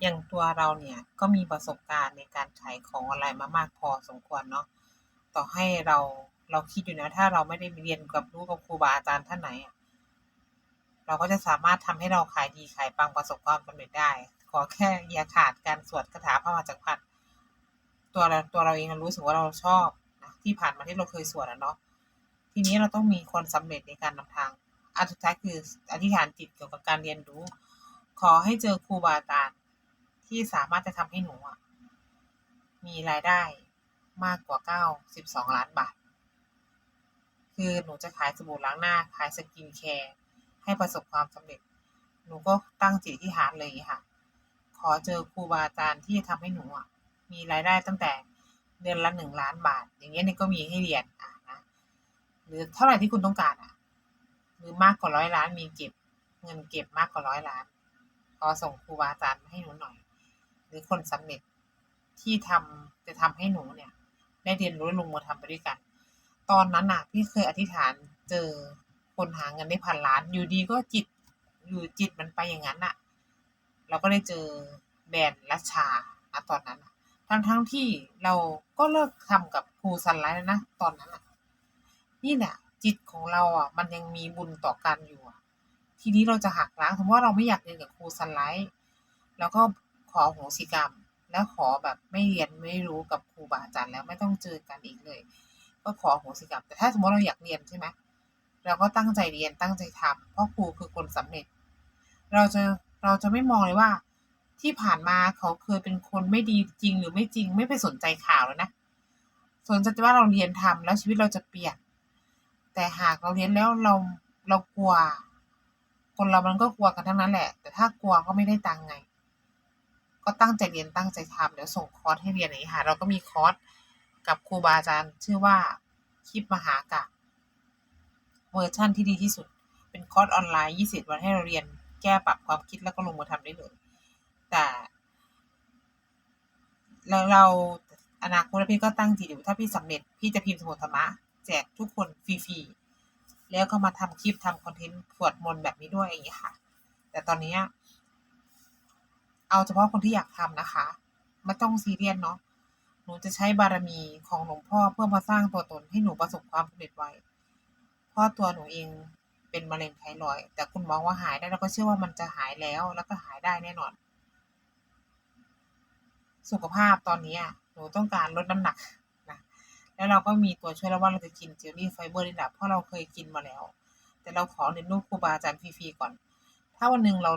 อย่างตัวเราเนี่ยก็มีประสบการณ์ในการขายของออนไลน์มามากพอสมควรเนาะต่อให้เราเราคิดอยู่นะถ้าเราไม่ได้เรียนกับรู้กับครูบาอาจารย์ท่านไหนเราก็จะสามารถทำให้เราขายดีขายปังประสบความสำเร็จได้ ขอแค่อย่าขาดการสวดคาถาพระมาจักรพรรดิตัวเราตัวเราเองเรารู้สึกว่าเราชอบนะที่ผ่านมาที่เราเคยสวดอะเนาะทีนี้เราต้องมีคนสำเร็จในการนำทางอันสุดท้ายคืออธิษฐานจิตเกี่ยวกับการเรียนรู้ ขอให้เจอครูบาอาจารย์ ที่สามารถจะทำให้หนูมีรายได้มากกว่า92ล้านบาท คือหนูจะขายสบู่ล้างหน้า ขายสกินแคร์ให้ประสบความสำเร็จ หนูก็ตั้งจิตอธิษฐานเลยค่ะ ขอเจอครูบาอาจารย์ที่ทำให้หนูมีรายได้ตั้งแต่เดือนละ1ล้านบาท อย่างเงี้ยนี่ก็มีให้เรียนอะนะหรือเท่าไรที่คุณต้องการอะหรือมากกว่า100ล้านมีเก็บ เงินเก็บมากกว่า100ล้านขอส่งครูบาอาจารย์มาให้หนูหน่อย หรือคนสำเร็จที่ทำจะทำให้หนูเนี่ย ได้เรียนรู้และลงมือทำไปด้วยกัน ตอนนั้นน่ะพี่เคยอธิษฐานเจอคนหาเงินได้พันล้าน อยู่ดีก็จิตอยู่จิตมันไปอย่างงั้นน่ะ เราก็ได้เจอแบรนด์รัชชาณตอนนั้นน่ะทั้งๆที่เราก็เลิกทำกับครูซันไลฟ์แล้วนะตอนนั้นน่ะนี่แหละจิตของเราอะ มันยังมีบุญต่อกันอยู่ทีนี้เราจะหักล้างสมมติว่าเราไม่อยากเรียนกับครูซันไลฟ์เราก็ ขอโหสิกรรม แล้วขอแบบไม่เรียนไม่รู้กับครูบาอาจารย์แล้วไม่ต้องเจอกันอีกเลย ก็ขอโหสิกรรม แต่ถ้าสมมติเราอยากเรียนใช่ไหมเราก็ตั้งใจเรียนตั้งใจทำเพราะครูคือคนสำเร็จ เราจะเราจะไม่มองเลยว่า ที่ผ่านมาเขาเคยเป็นคนไม่ดีจริงหรือไม่จริงไม่ไปสนใจข่าวแล้วนะสนใจว่าเราเรียนทำแล้วชีวิตเราจะเปลี่ยน แต่หากเราเรียนแล้วเราเรากลัว คนเรามันก็กลัวกันทั้งนั้นแหละ แต่ถ้ากลัวก็ไม่ได้ตังไง ก็ตั้งใจเรียนตั้งใจทำเดี๋ยวส่งคอร์สให้เรียนอย่างงี้ค่ะ เราก็มีคอร์สกับครูบาอาจารย์ ชื่อว่าคลิปมหากาพย์เวอร์ชันที่ดีที่สุด เป็นคอร์สออนไลน์ 20 วันให้เราเรียนแก้ปรับความคิดแล้วก็ลงมือทำได้เลย แต่แล้วเราอนาคตแล้วพี่ก็ตั้งจิตอยู่ถ้าพี่สำเร็จพี่จะพิมพ์สมุดธรรมะแจกทุกคนฟรีๆแล้วก็มาทำคลิปทำคอนเทนต์สวดมนแบบนี้ด้วยอย่างงี้ค่ะ แต่ตอนนี้ เอาเฉพาะคนที่อยากทำนะคะ ไม่ต้องซีเรียสเนาะหนูจะใช้บารมีของหลวงพ่อเพื่อมาสร้างตัวตนให้หนูประสบความสำเร็จไวเพราะตัวหนูเองเป็นมะเร็งไทรอยด์แต่คุณหมอว่าหายได้เราก็เชื่อว่ามันจะหายแล้วแล้วก็หายได้แน่นอน สุขภาพตอนนี้หนูต้องการลดน้ำหนักนะแล้วเราก็มีตัวช่วยแล้วว่าเราจะกินเจลลี่ไฟเบอร์นี่แหละเพราะเราเคยกินมาแล้ว แต่เราขอเรียนรู้ครูบาอาจารย์ฟรีๆก่อน ถ้าวันหนึ่งเรา